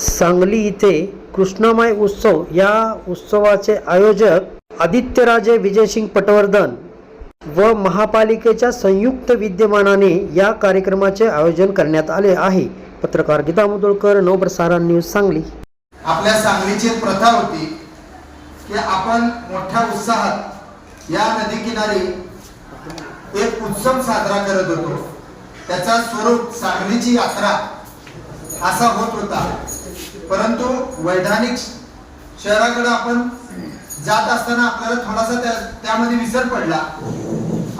सांगली इथे कृष्णामाय उत्सव या उत्सवाचे आयोजक आदित्यराजे विजयसिंग पटवर्धन व महापालिकेच्या संयुक्त विद्यमानाने या कार्यक्रमाचे आयोजन करण्यात आले आहे. पत्रकार गीता मुदुळकर नवप्रसारण न्यूज सांगली. आपल्या सांगलीची प्रथा होती की आपण मोठ्या उत्साहात या नदी किनारी एक उत्सव साजरा करत होतो. त्याचा स्वरूप सांगलीची यात्रा असा होत होता. परंतु वैधानिक शहराकडे आपण जात असताना आपल्याला थोडासा त्या त्यामध्ये विसर पडला.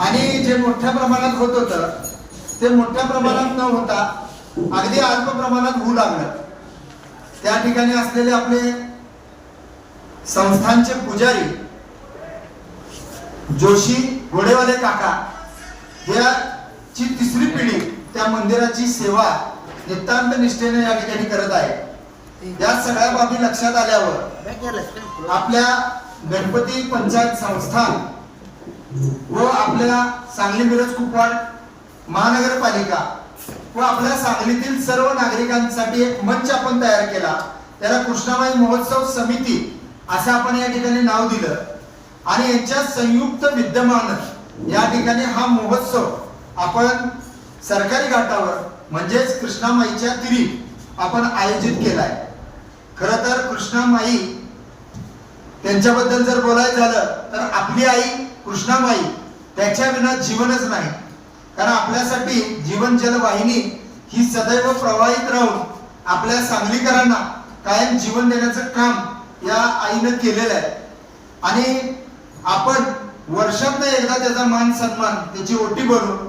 आणि जे मोठ्या प्रमाणात होत होतं ते मोठ्या प्रमाणात न होता अगदी अल्प प्रमाणात होऊ लागलं. त्या ठिकाणी असलेले आपले संस्थांचे पुजारी जोशी घोडेवाले काका ची तिसरी पिढी त्या मंदिराची सेवा नितांत निष्ठेने या ठिकाणी करत आहे या सगळ्या बाबी लक्षात आल्यावर आपल्या गणपती पंचायत संस्थान व आपल्या सांगली मिरज कुपवाड महानगरपालिका व आपल्या सांगलीतील सर्व नागरिकांसाठी एक मंच आपण तयार केला. त्याला कृष्णाबाई महोत्सव समिती असं आपण या ठिकाणी नाव दिलं. आणि यांच्या संयुक्त विद्यमान या ठिकाणी हा महोत्सव आपण सरकारी घाटावर म्हणजेच कृष्णामाईच्या तिरी आपण आयोजित केलाय. खर तर कृष्णामाई त्यांच्याबद्दल जर बोलायचं झालं तर आपली आई कृष्णामाई त्याच्या विना जीवनच नाही. कारण आपल्यासाठी जीवन जलवाहिनी ही सदैव प्रवाहित राहून आपल्या सांगलीकरांना कायम जीवन देण्याचं काम या आईनं केलेलं आहे. आणि आपण वर्षात एकदा त्याचा मान सन्मान त्याची ओटी भरून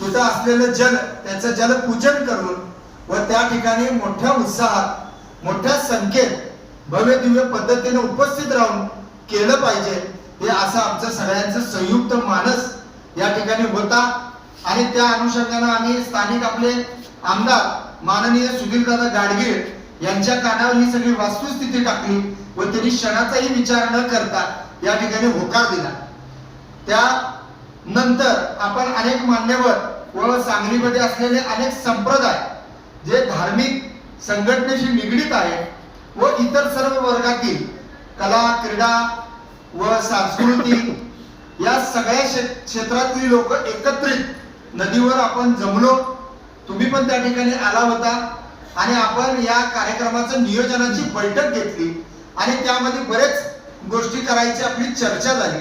तिथं असलेलं जल त्याचं जलपूजन करून व त्या ठिकाणी मोठ्या उत्साहात मोठ्या संख्येत भव्य दिव्य पद्धतीने उपस्थित राहून केलं पाहिजे हे असं आमचं सगळ्यांचं संयुक्त मानस या ठिकाणी होता. आणि त्या अनुषंगाने आम्ही स्थानिक आपले आमदार माननीय सुधीरदादा गाडगीळ यांच्या कानावर ही सगळी वास्तुस्थिती टाकली व त्यांनी क्षणाचाही विचार न करता या ठिकाणी होकार दिला. त्या नंतर आपण अनेक मान्यवर व सांगलीमध्ये असलेले अनेक संप्रदाय जे धार्मिक संघटनेशी निगडीत आहे व इतर सर्व वर्गातील कला क्रीडा व सांस्कृतिक या सगळ्या क्षेत्रातली लोक एकत्रित नदीवर आपण जमलो. तुम्ही पण त्या ठिकाणी आला होता आणि आपण या कार्यक्रमाचं नियोजनाची बैठक घेतली आणि त्यामध्ये बरेच गोष्टी करायची आपली चर्चा झाली.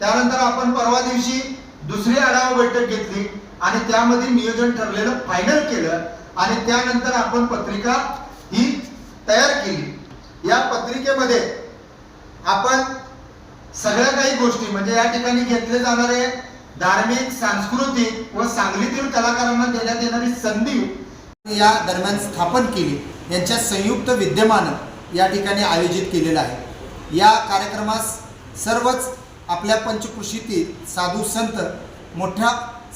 त्यानंतर आपण परवा दिवशी दुसरी आढावा बैठक घेतली आणि त्यामध्ये नियोजन ठरलेलं फायनल केलं. आणि त्यानंतर आपण पत्रिका ही तयार केली. या पत्रिकेमध्ये आपण सगळ्या काही गोष्टी म्हणजे या ठिकाणी घेतले जाणारे धार्मिक सांस्कृतिक व सांगलीतील कलाकारांना देण्यात येणारी संधी या दरम्यान स्थापन केली. यांच्या संयुक्त विद्यमान या ठिकाणी आयोजित केलेलं आहे. या कार्यक्रमास सर्वच आपल्या पंचकृषीतील साधू संत मोठ्या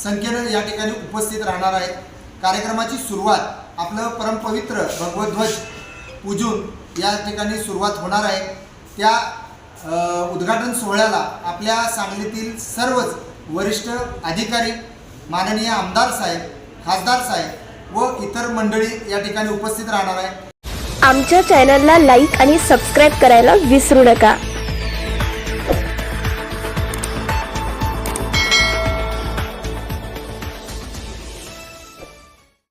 संख्येनं या ठिकाणी उपस्थित राहणार आहेत. कार्यक्रमाची सुरुवात आपलं परमपवित्र भगवध्वज पूजून या ठिकाणी सुरुवात होणार आहे. त्या उद्घाटन सोहळ्याला आपल्या सांगलीतील सर्वच वरिष्ठ अधिकारी माननीय आमदार साहेब खासदार साहेब व इतर मंडळी या ठिकाणी उपस्थित राहणार आहे आमच्या चॅनलला लाईक आणि सबस्क्राईब करायला विसरू नका.